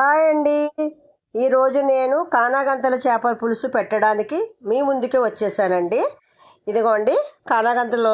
Hi అండి. ఈరోజు నేను కానాగంతల చేపల పులుసు పెట్టడానికి మీ ముందుకే వచ్చేసానండి. ఇదిగోండి కానాగంతలు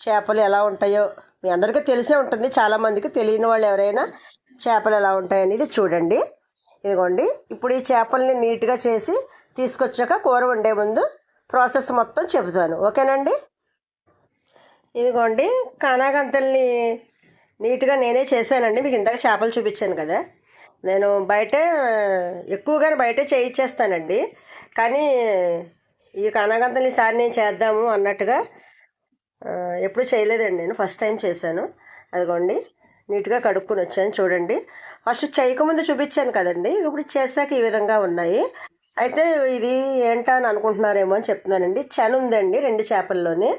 చేపలు ఎలా ఉంటాయో మీ అందరికీ తెలిసే ఉంటుంది. చాలామందికి తెలియని వాళ్ళు ఎవరైనా చేపలు ఎలా ఉంటాయనేది చూడండి. ఇదిగోండి ఇప్పుడు ఈ చేపల్ని నీట్గా చేసి తీసుకొచ్చాక కూర వండే ముందు ప్రాసెస్ మొత్తం చెబుతాను. ఓకేనండి? ఇదిగోండి కానాగంతల్ని నీట్గా నేనే చేశానండి. మీకు ఇందాక చేపలు చూపించాను కదా. నేను బయటే ఎక్కువగానే బయటే చేయించేస్తానండి కానీ ఈ కానాగంతల్ని ఈసారి నేను చేద్దాము అన్నట్టుగా ఎప్పుడు చేయలేదండి నేను. ఫస్ట్ టైం చేశాను. అదిగోండి నీట్గా కడుక్కొని వచ్చాను చూడండి. ఫస్ట్ చేయకముందు చూపించాను కదండి. ఇప్పుడు చేశాక ఈ విధంగా ఉన్నాయి. అయితే ఇది ఏంటా అని అనుకుంటున్నారేమో అని చెప్తున్నానండి. చెన ఉందండి రెండు చేపల్లోని.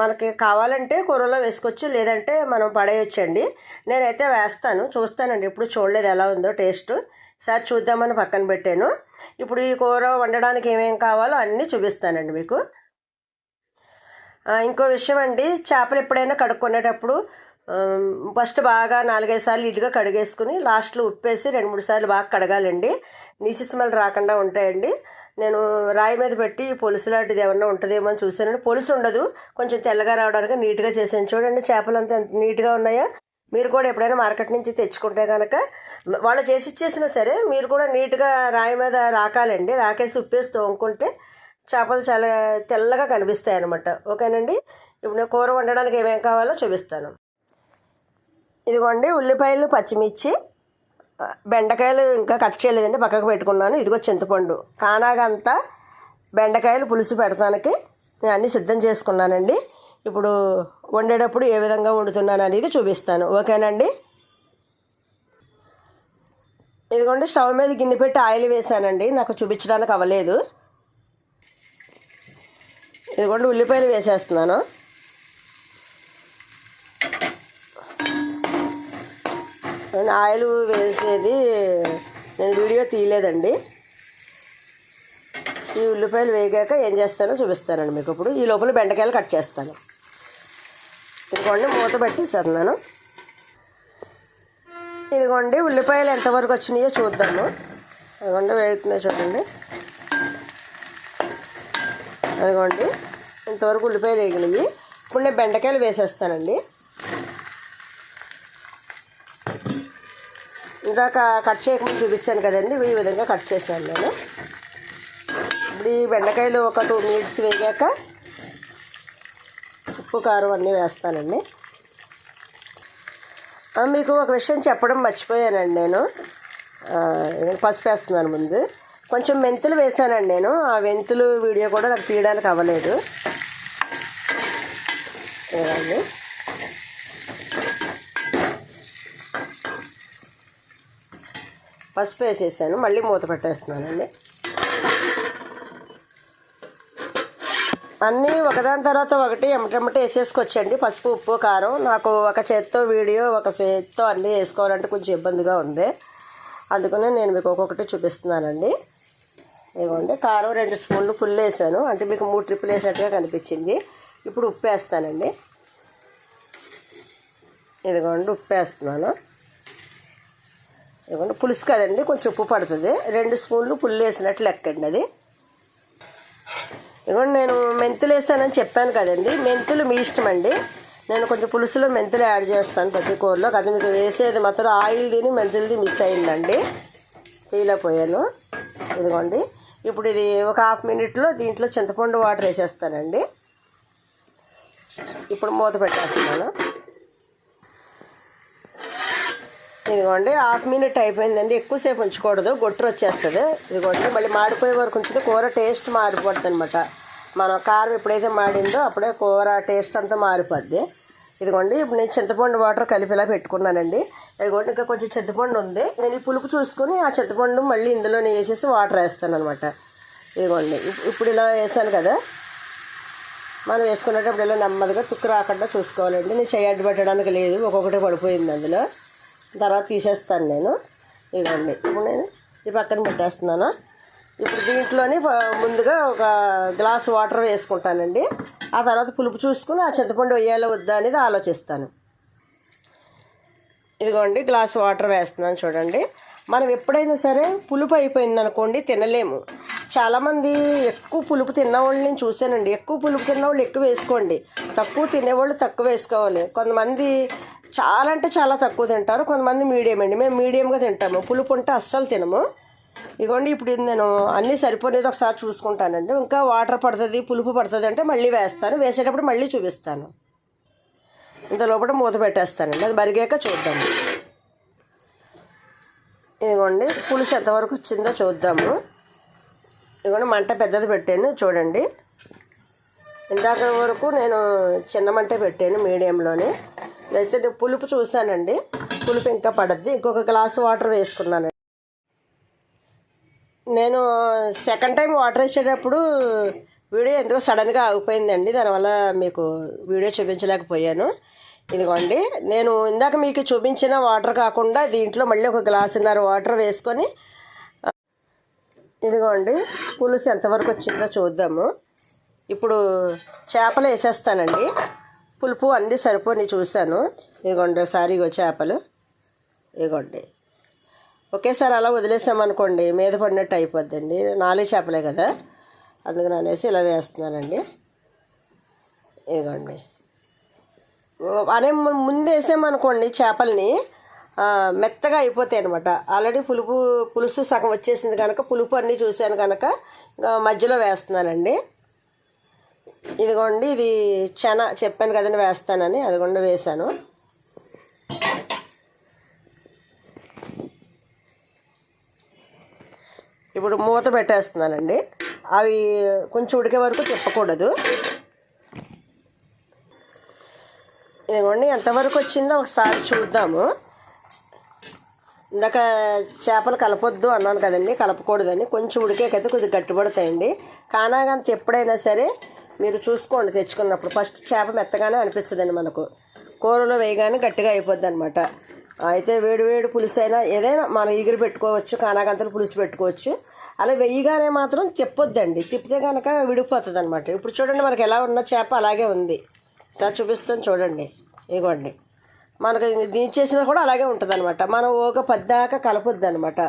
మనకి కావాలంటే కూరలో వేసుకోవచ్చు లేదంటే మనం పడేయొచ్చండి. నేనైతే వేస్తాను చూస్తానండి ఇప్పుడు చూడలేదు ఎలా ఉందో టేస్ట్. సార్ చూద్దామని పక్కన పెట్టాను. ఇప్పుడు ఈ కూర వండడానికి ఏమేం కావాలో అన్నీ చూపిస్తానండి మీకు. ఇంకో విషయం అండి చేపలు ఎప్పుడైనా కడుక్కునేటప్పుడు ఫస్ట్ బాగా నాలుగైదు సార్లు ఇటుగా కడిగేసుకుని లాస్ట్లో ఉప్పేసి రెండు మూడు సార్లు బాగా కడగాలండి. నీసి స్మెల్ రాకుండా ఉంటాయండి. నేను రాయి మీద పెట్టి పులుసు లాంటిది ఏమన్నా ఉంటుందేమో అని చూశాను. పులుసు ఉండదు. కొంచెం తెల్లగా రావడానికి నీట్గా చేసాను చూడండి. చేపలు అంత ఎంత నీట్గా ఉన్నాయా. మీరు కూడా ఎప్పుడైనా మార్కెట్ నుంచి తెచ్చుకుంటే కనుక వాళ్ళు చేసి ఇచ్చేసినా సరే మీరు కూడా నీట్గా రాయి మీద రాకాలండి. రాకేసి ఉప్పేసి తోముకుంటే చేపలు చాలా తెల్లగా కనిపిస్తాయి అనమాట ఓకేనండి? ఇప్పుడు నేను కూర వండడానికి ఏమేమి కావాలో చూపిస్తాను. ఇదిగోండి ఉల్లిపాయలు పచ్చిమిర్చి బెండకాయలు ఇంకా కట్ చేయలేదండి పక్కకు పెట్టుకున్నాను. ఇదిగో చింతపండు. కానాగంతా బెండకాయలు పులుసు పెడతానికి నేను అన్నీ సిద్ధం చేసుకున్నానండి. ఇప్పుడు వండేటప్పుడు ఏ విధంగా వండుతున్నాను అనేది చూపిస్తాను. ఓకేనండి? ఇదిగోండి స్టవ్ మీద గిన్నె పెట్టి ఆయిల్ వేసానండి. నాకు చూపించడానికి అవ్వలేదు. ఇదిగోండి ఉల్లిపాయలు వేసేస్తున్నాను. నేను ఆయిల్ వేసేది నేను వీడియో తీయలేదండి. ఈ ఉల్లిపాయలు వేగాక ఏం చేస్తానో చూపిస్తానండి మీకు ఇప్పుడు. ఈ లోపల బెండకాయలు కట్ చేస్తాను. ఇదిగోండి మూత పెట్టేస్తున్నాను ఇదిగోండి ఉల్లిపాయలు ఎంతవరకు వచ్చినాయో చూద్దాము. అదిగోండి వేగుతున్నాయి చూడండి. అదిగోండి ఇంతవరకు ఉల్లిపాయలు వేగినాయి. ఇప్పుడు నేను బెండకాయలు వేసేస్తానండి. ఇందాక కట్ చేయకుండా చూపించాను కదండి. ఈ విధంగా కట్ చేశాను నేను. ఇప్పుడు ఈ బెండకాయలు ఒక టూ మినిట్స్ వేగాక ఉప్పు కారం అన్నీ వేస్తానండి. మీకు ఒక విషయం చెప్పడం మర్చిపోయానండి నేను. పసుపు వేస్తున్నాను ముందు. కొంచెం మెంతులు వేసానండి నేను. ఆ మెంతులు వీడియో కూడా నాకు తీయడానికి అవ్వలేదు. ఇవ్వండి. పసుపు వేసేసాను మళ్ళీ మూత పెట్టేస్తున్నానండి. అన్నీ ఒకదాని తర్వాత ఒకటి ఎమటెమట వేసేసుకొచ్చండి. పసుపు ఉప్పు కారం. నాకు ఒక చేత్తో వీడియో ఒక చేత్తో అన్నీ వేసుకోవాలంటే కొంచెం ఇబ్బందిగా ఉంది. అందుకనే నేను మీకు ఒక్కొక్కటి చూపిస్తున్నానండి. ఇదిగోండి కారం రెండు స్పూన్లు ఫుల్ వేసాను. అంటే మీకు మూడు ట్రిప్పులు వేసినట్టుగా కనిపించింది. ఇప్పుడు ఉప్పు వేస్తానండి. ఇదిగోండి ఉప్పు వేస్తున్నాను. ఇదిగోండి పులుసు కదండి కొంచెం ఉప్పు పడుతుంది. రెండు స్పూన్లు పుల్లు వేసినట్లు లెక్కండి అది. ఇదిగోండి నేను మెంతులు వేసానని చెప్పాను కదండి. మెంతులు మీ ఇష్టం అండి. నేను కొంచెం పులుసులో మెంతులు యాడ్ చేస్తాను ప్రతి కూరలో. అది మీకు వేసేది మాత్రం ఆయిల్ తిని మెంతులది మిస్ అయిందండి. తీయలేకపోయాను ఇదిగోండి ఇప్పుడు ఇది ఒక హాఫ్ మినిట్లో దీంట్లో చింతపండు వాటర్ వేసేస్తానండి. ఇప్పుడు మూత పెట్టేస్తున్నాను. ఇదిగోండి హాఫ్ మినిట్ అయిపోయిందండి. ఎక్కువసేపు ఉంచకూడదు గొట్టు వచ్చేస్తుంది. ఇదిగోండి మళ్ళీ మాడిపోయే వరకు ఉంచితే కూర టేస్ట్ మారిపోద్ది అనమాట మన కారం ఎప్పుడైతే మాడిందో అప్పుడే కూర టేస్ట్ అంతా మారిపోద్ది. ఇదిగోండి ఇప్పుడు నేను చింతపండు వాటర్ కలిపిలా పెట్టుకున్నానండి. ఇదిగోండి ఇంకా కొంచెం చింతపండు ఉంది. నేను ఈ పులుపు చూసుకొని ఆ చింతపండు మళ్ళీ ఇందులోనే వేసేసి వాటర్ వేస్తాను అనమాట ఇదిగోండి ఇప్పుడు ఇలా వేసాను కదా. మనం వేసుకునేటప్పుడు ఇలా నెమ్మదిగా తుక్కు రాకుండా చూసుకోవాలండి. నేను చెయ్యి అడ్డు పెట్టడానికి లేదు ఒక్కొక్కటి పడిపోయింది అందులో. తర్వాత తీసేస్తాను నేను. ఇదిగోండి ఇప్పుడు నేను ఈ పక్కన పెట్టేస్తున్నాను. ఇప్పుడు దీంట్లోని ముందుగా ఒక గ్లాస్ వాటర్ వేసుకుంటానండి. ఆ తర్వాత పులుపు చూసుకుని ఆ చింతపండు వేయాలో వద్దా అనేది ఆలోచిస్తాను. ఇదిగోండి గ్లాస్ వాటర్ వేస్తున్నాను చూడండి. మనం ఎప్పుడైనా సరే పులుపు అయిపోయింది అనుకోండి తినలేము. చాలామంది ఎక్కువ పులుపు తిన్నవాళ్ళు నేను చూశానండి. ఎక్కువ పులుపు తిన్నవాళ్ళు ఎక్కువ వేసుకోండి. తక్కువ తినేవాళ్ళు తక్కువ వేసుకోవాలి. కొంతమంది చాలా అంటే చాలా తక్కువ తింటారు. కొంతమంది మీడియం అండి. మేము మీడియంగా తింటాము. పులుపు ఉంటే అస్సలు తినము. ఇదిగోండి ఇప్పుడు నేను అన్నీ సరిపోలేదు ఒకసారి చూసుకుంటానండి. ఇంకా వాటర్ పడుతుంది పులుపు పడుతుంది అంటే మళ్ళీ వేస్తాను. వేసేటప్పుడు మళ్ళీ చూపిస్తాను. ఇంత లోపల మూత పెట్టేస్తానండి. అది మరిగాక చూద్దాము. ఇదిగోండి పులుసు ఎంతవరకు వచ్చిందో చూద్దాము. ఇదిగోండి మంట పెద్దది పెట్టాను. చూడండి. ఇందాక వరకు నేను చిన్న మంట పెట్టాను మీడియంలోనే. అయితే పులుపు చూశానండి. పులుపు ఇంకా పడద్ది. ఇంకొక గ్లాస్ వాటర్ వేసుకున్నాను నేను సెకండ్ టైం వాటర్ వేసేటప్పుడు వీడియో ఎందుకో సడన్గా ఆగిపోయిందండి. దానివల్ల మీకు వీడియో చూపించలేకపోయాను. ఇదిగోండి. నేను ఇందాక మీకు చూపించిన వాటర్ కాకుండా దీంట్లో మళ్ళీ ఒక గ్లాసున్నర వాటర్ వేసుకొని ఇదిగోండి. పులుసు ఎంతవరకు వచ్చిందో చూద్దాము. ఇప్పుడు చేపలు వేసేస్తానండి. పులుపు అన్నీ సరిపోని చూశాను. ఇదిగోండి ఒకసారి ఇగో చేపలు. ఇదిగోండి ఒకేసారి అలా వదిలేసామనుకోండి మీద పడినట్టు అయిపోద్దండి. నాలుగు చేపలే కదా. అందుకని అనేసి ఇలా వేస్తున్నానండి. ఇగోండి. అనే ముందు వేసామనుకోండి చేపల్ని మెత్తగా అయిపోతాయి అనమాట ఆల్రెడీ పులుపు పులుసు సగం వచ్చేసింది కనుక పులుపు అన్నీ చూశాను కనుక మధ్యలో వేస్తున్నానండి. ఇదిగోండి ఇది చెన చెప్పాను కదండి వేస్తానని అది కూడా వేశాను. ఇప్పుడు మూత పెట్టేస్తున్నానండి. అవి కొంచెం ఉడికే వరకు తిప్పకూడదు. ఇదిగోండి ఎంతవరకు వచ్చిందో ఒకసారి చూద్దాము. ఇందాక చేపలు కలపొద్దు అన్నాను కదండి కలపకూడదని. కొంచెం ఉడికేకైతే కొద్దిగా గట్టిపడతాయండి. కానాగంత ఎప్పుడైనా సరే మీరు చూసుకోండి తెచ్చుకున్నప్పుడు. ఫస్ట్ చేప మెత్తగానే అనిపిస్తుందండి మనకు. కూరలో వేయగానే గట్టిగా అయిపోద్ది అనమాట అయితే వేడి వేడి పులుసు అయినా ఏదైనా మనం ఎగిరి పెట్టుకోవచ్చు కానాగంతలు పులుసు పెట్టుకోవచ్చు. అలా వెయ్యగానే మాత్రం తిప్పొద్దండి. తిప్పితే కనుక విడిపోతుంది అనమాట ఇప్పుడు చూడండి మనకి ఎలా ఉన్న చేప అలాగే ఉంది. సార్ చూపిస్తాను చూడండి. ఇగోండి. మనకు దించేసినా కూడా అలాగే ఉంటుంది అనమాట మనం ఒక పద్దాక కలపొద్దు అనమాట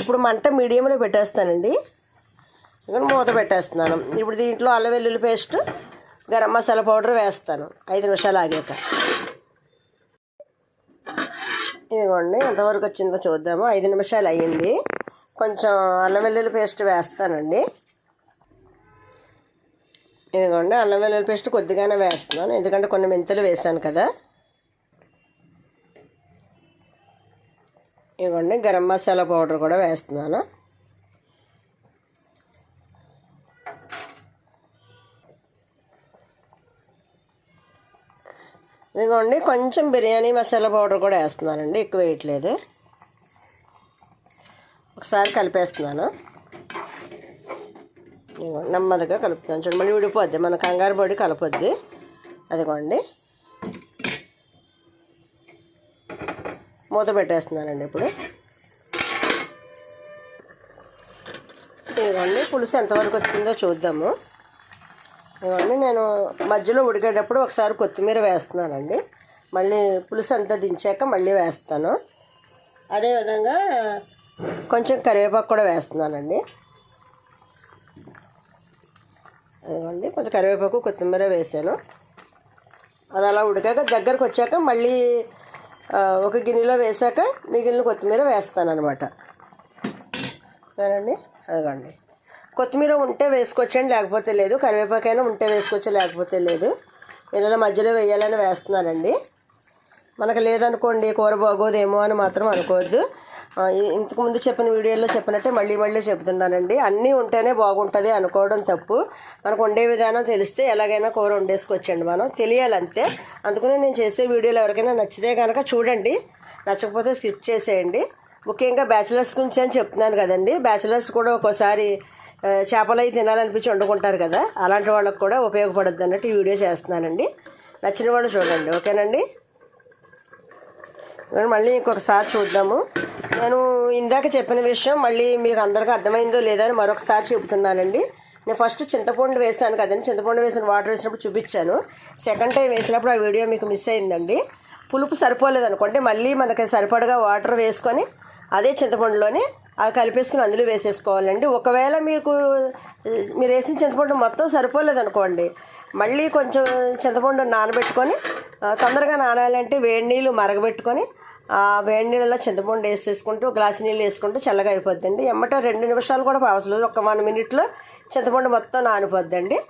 ఇప్పుడు మంట మీడియంలో పెట్టేస్తానండి. ఇక్కడ మూత పెట్టేస్తున్నాను. ఇప్పుడు దీంట్లో అల్లం వెల్లుల్లి పేస్ట్ గరం మసాలా పౌడర్ వేస్తాను. ఐదు నిమిషాలు ఆగాక. ఇదిగోండి ఎంతవరకు వచ్చిందో చూద్దాము. ఐదు నిమిషాలు అయ్యింది. కొంచెం అల్లం వెల్లుల్లి పేస్ట్ వేస్తానండి. ఇదిగోండి అల్లం వెల్లుల్లి పేస్ట్ కొద్దిగానే వేస్తున్నాను. ఎందుకంటే కొన్ని మెంతులు వేసాను కదా. ఇదిగోండి గరం మసాలా పౌడర్ కూడా వేస్తున్నాను. ఇదిగోండి కొంచెం బిర్యానీ మసాలా పౌడర్ కూడా వేస్తున్నానండి ఎక్కువ వేయట్లేదు. ఒకసారి కలిపేస్తున్నాను. ఇదిగోండి నెమ్మదిగా కలుపుతాను చూడండి మళ్ళీ విడిపోద్ది మన కంగారు పొడి కలపొద్ది. అదిగోండి. మూత పెట్టేస్తున్నానండి ఇప్పుడు. ఇదిగోండి పులుసు ఎంతవరకు వచ్చిందో చూద్దాము. ఇవన్నీ నేను మధ్యలో ఉడికేటప్పుడు ఒకసారి కొత్తిమీర వేస్తున్నానండి. మళ్ళీ పులుసు అంతా దించాక మళ్ళీ వేస్తాను. అదేవిధంగా కొంచెం కరివేపాకు కూడా వేస్తున్నానండి. ఇవ్వండి కొంచెం కరివేపాకు కొత్తిమీర వేసాను. అది అలా ఉడికాక దగ్గరకు వచ్చాక మళ్ళీ ఒక గిన్నెలో వేసాక మిగిలిన కొత్తిమీర వేస్తాను అనమాట సరేనండి? అదిగోండి. కొత్తిమీర ఉంటే వేసుకోవచ్చండి లేకపోతే లేదు. కరివేపాకైనా ఉంటే వేసుకోవచ్చు లేకపోతే లేదు. ఇలా మధ్యలో వేయాలని వేస్తున్నానండి. మనకు లేదనుకోండి కూర బాగోదేమో అని మాత్రం అనుకోవద్దు. ఇంతకుముందు చెప్పిన వీడియోలో చెప్పినట్టే మళ్ళీ మళ్ళీ చెప్తున్నానండి అన్నీ ఉంటేనే బాగుంటుంది అనుకోవడం తప్పు. మనకు వండే విధానం తెలిస్తే ఎలాగైనా కూర వండేసుకోవచ్చండి మనం. తెలియాలంతే. అందుకనే నేను చేసే వీడియోలు ఎవరికైనా నచ్చితే కనుక చూడండి. నచ్చకపోతే స్కిప్ చేసేయండి. ముఖ్యంగా బ్యాచిలర్స్ గురించి అని చెప్తున్నాను కదండి. బ్యాచిలర్స్ కూడా ఒక్కోసారి చేపలు అవి తినాలనిపించి వండుకుంటారు కదా అలాంటి వాళ్ళకి కూడా ఉపయోగపడద్దు అన్నట్టు ఈ వీడియో చేస్తున్నానండి. నచ్చిన వాళ్ళు చూడండి ఓకేనండి? మళ్ళీ ఇంకొకసారి చూద్దాము. నేను ఇందాక చెప్పిన విషయం మళ్ళీ మీకు అందరికీ అర్థమైందో లేదో అని మరొకసారి చెబుతున్నానండి. నేను ఫస్ట్ చింతపండు వేసాను కదండి చింతపండు వేసిన వాటర్ వేసినప్పుడు చూపించాను. సెకండ్ టైం వేసినప్పుడు ఆ వీడియో మీకు మిస్ అయిందండి. పులుపు సరిపోలేదు అనుకోండి మళ్ళీ మనకి సరిపడగా వాటర్ వేసుకొని అదే చింతపండులోనే కలిపేసుకుని అందులో వేసేసుకోవాలండి. ఒకవేళ మీకు మీరు వేసిన చింతపండు మొత్తం సరిపోలేదు అనుకోండి మళ్ళీ కొంచెం చింతపండు నానబెట్టుకొని తొందరగా నానాలంటే వేడి నీళ్ళు మరగబెట్టుకొని ఆ వేడి నీళ్ళలో చింతపండు వేసేసుకుంటూ గ్లాసు నీళ్ళు వేసుకుంటూ చల్లగా అయిపోద్దండి. ఎమ్మట రెండు నిమిషాలు కూడా అవసరం లేదు ఒక వన్ మినిట్లో చింతపండు మొత్తం నానిపోద్దండి.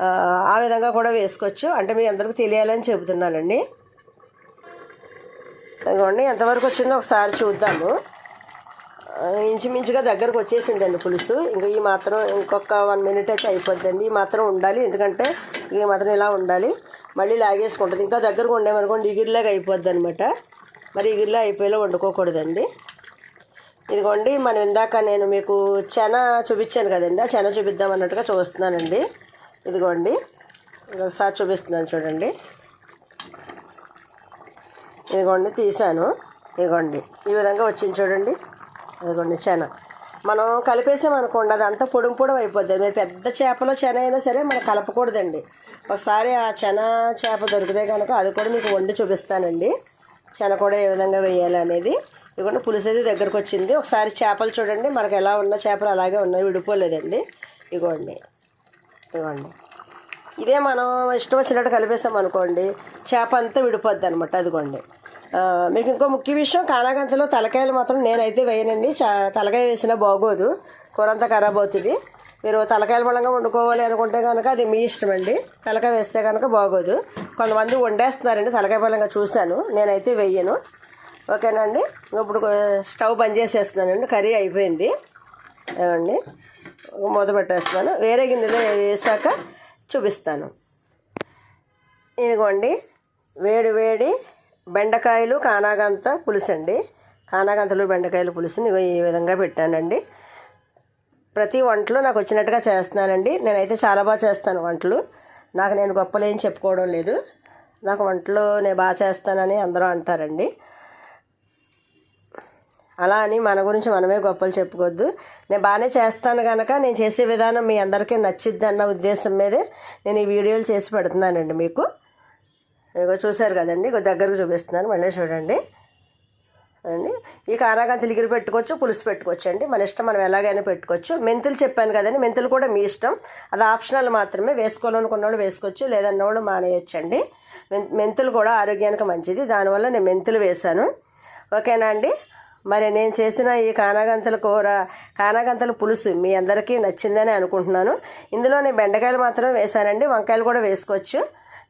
ఆ, విధంగా కూడా వేసుకోవచ్చు. అంటే మీ అందరికీ తెలియాలని చెబుతున్నానండి. ఇదిగోండి ఎంతవరకు వచ్చిందో ఒకసారి చూద్దాము. ఇంచుమించుగా దగ్గరకు వచ్చేసిందండి పులుసు. ఇంకా ఈ మాత్రం ఇంకొక వన్ మినిట్ అయితే అయిపోద్దండి. ఈ మాత్రం ఉండాలి ఎందుకంటే ఈ మాత్రం ఇలా ఉండాలి. మళ్ళీ లాగేసుకుంటుంది. ఇంకా దగ్గరకు ఉండేమనుకోండి ఇగిరిలాగా అయిపోద్ది అనమాట మరి ఇగిరిలా అయిపోయేలా వండుకోకూడదండి. ఇదిగోండి మనం ఇందాక నేను మీకు చెన చూపించాను కదండి. ఆ చెన చూపిద్దాం అన్నట్టుగా చూస్తున్నానండి. ఇదిగోండి ఒకసారి చూపిస్తున్నాను చూడండి. ఇదిగోండి తీసాను. ఇదిగోండి ఈ విధంగా వచ్చింది చూడండి. అదిగోండి చెన. మనం కలిపేసామనుకోండి అది అంతా పొడుం పొడవు అయిపోద్ది. మీరు పెద్ద చేపలో చెన అయినా సరే మనం కలపకూడదండి. ఒకసారి ఆ చెన చేప దొరికితే కనుక అది కూడా మీకు వండి చూపిస్తానండి. చెన కూడా ఏ విధంగా వేయాలి అనేది. ఇదిగోండి పులుసు అయితే దగ్గరకు వచ్చింది. ఒకసారి చేపలు చూడండి మనకు ఎలా ఉన్న చేపలు అలాగే ఉన్నాయి విడిపోలేదండి. ఇదిగోండి ఇదిగోండి. ఇదే మనం ఇష్టం వచ్చినట్టు కలిపేసాం అనుకోండి చేప అంతా విడిపోద్ది అనమాట అదిగోండి. మీకు ఇంకో ముఖ్య విషయం కానాగంతలో తలకాయలు మాత్రం నేనైతే వేయనండి. చా తలకాయ వేసినా బాగోదు. కూర అంతా ఖరాబ్ అవుతుంది. మీరు తలకాయల బలంగా వండుకోవాలి అనుకుంటే కనుక అది మీ ఇష్టం అండి. తలకాయ వేస్తే కనుక బాగోదు. కొంతమంది వండేస్తున్నారండి తలకాయ బలంగా చూశాను. నేనైతే వేయను. ఓకేనండి? ఇప్పుడు స్టవ్ బంద్ చేసేస్తున్నానండి. కర్రీ అయిపోయింది. ఏమండి? మూత పెట్టేస్తున్నాను. వేరే గిన్నెలో వేసాక చూపిస్తాను. ఇదిగోండి. వేడి వేడి బెండకాయలు కానాగంత పులుసు అండి కానాగంతలు బెండకాయలు పులుసుని ఈ విధంగా పెట్టానండి. ప్రతి వంటలో నాకు వచ్చినట్టుగా చేస్తున్నానండి. నేనైతే చాలా బాగా చేస్తాను వంటలు. నాకు నేను గొప్పలు ఏం చెప్పుకోవడం లేదు. నాకు వంటలు నేను బాగా చేస్తానని అందరూ అంటారండి. అలా అని మన గురించి మనమే గొప్పలు చెప్పుకోవద్దు. నేను బాగానే చేస్తాను కనుక నేను చేసే విధానం మీ అందరికీ నచ్చిద్ది అన్న ఉద్దేశం మీదే నేను ఈ వీడియోలు చేసి పెడుతున్నానండి మీకు. ఇగో చూశారు కదండి ఇగో దగ్గరకు చూపిస్తున్నాను మళ్ళీ చూడండి. అండి ఈ కారాగంతులు ఇగిరి పెట్టుకోవచ్చు పులుసు పెట్టుకోవచ్చు అండి. మన ఇష్టం మనం ఎలాగైనా పెట్టుకోవచ్చు. మెంతులు చెప్పాను కదండి మెంతులు కూడా మీ ఇష్టం. అది ఆప్షనల్ మాత్రమే వేసుకోవాలనుకున్న వాళ్ళు వేసుకోవచ్చు లేదన్న వాళ్ళు మానేయచ్చండి. మెంతులు కూడా ఆరోగ్యానికి మంచిది. దానివల్ల నేను మెంతులు వేశాను. ఓకేనా అండి? మరి నేను చేసిన ఈ కానాగంతల కూర కానాగంతల పులుసు మీ అందరికీ నచ్చిందని అనుకుంటున్నాను. ఇందులో నేను బెండకాయలు మాత్రం వేశానండి వంకాయలు కూడా వేసుకోవచ్చు.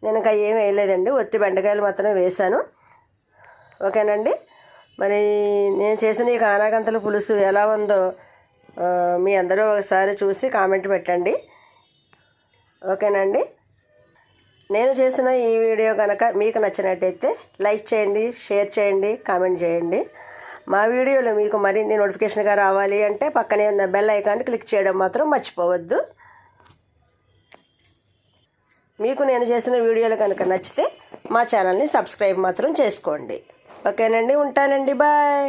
నేను ఇంకా ఏం వేయలేదండి. ఒట్టి బెండకాయలు మాత్రమే వేశాను. ఓకేనండి? మరి నేను చేసిన ఈ కానాగంతల పులుసు ఎలా ఉందో మీ అందరూ ఒకసారి చూసి కామెంట్ పెట్టండి. ఓకేనండి? నేను చేసిన ఈ వీడియో కనుక మీకు నచ్చినట్టయితే లైక్ చేయండి షేర్ చేయండి కామెంట్ చేయండి. మా వీడియోలో మీకు మరిన్ని నోటిఫికేషన్గా రావాలి అంటే పక్కనే ఉన్న బెల్ ఐకాన్ క్లిక్ చేయడం మాత్రం మర్చిపోవద్దు. మీకు నేను చేసిన వీడియోలు కనుక నచ్చితే మా ఛానల్ని సబ్స్క్రైబ్ మాత్రం చేసుకోండి. ఓకేనండి ఉంటానండి బాయ్.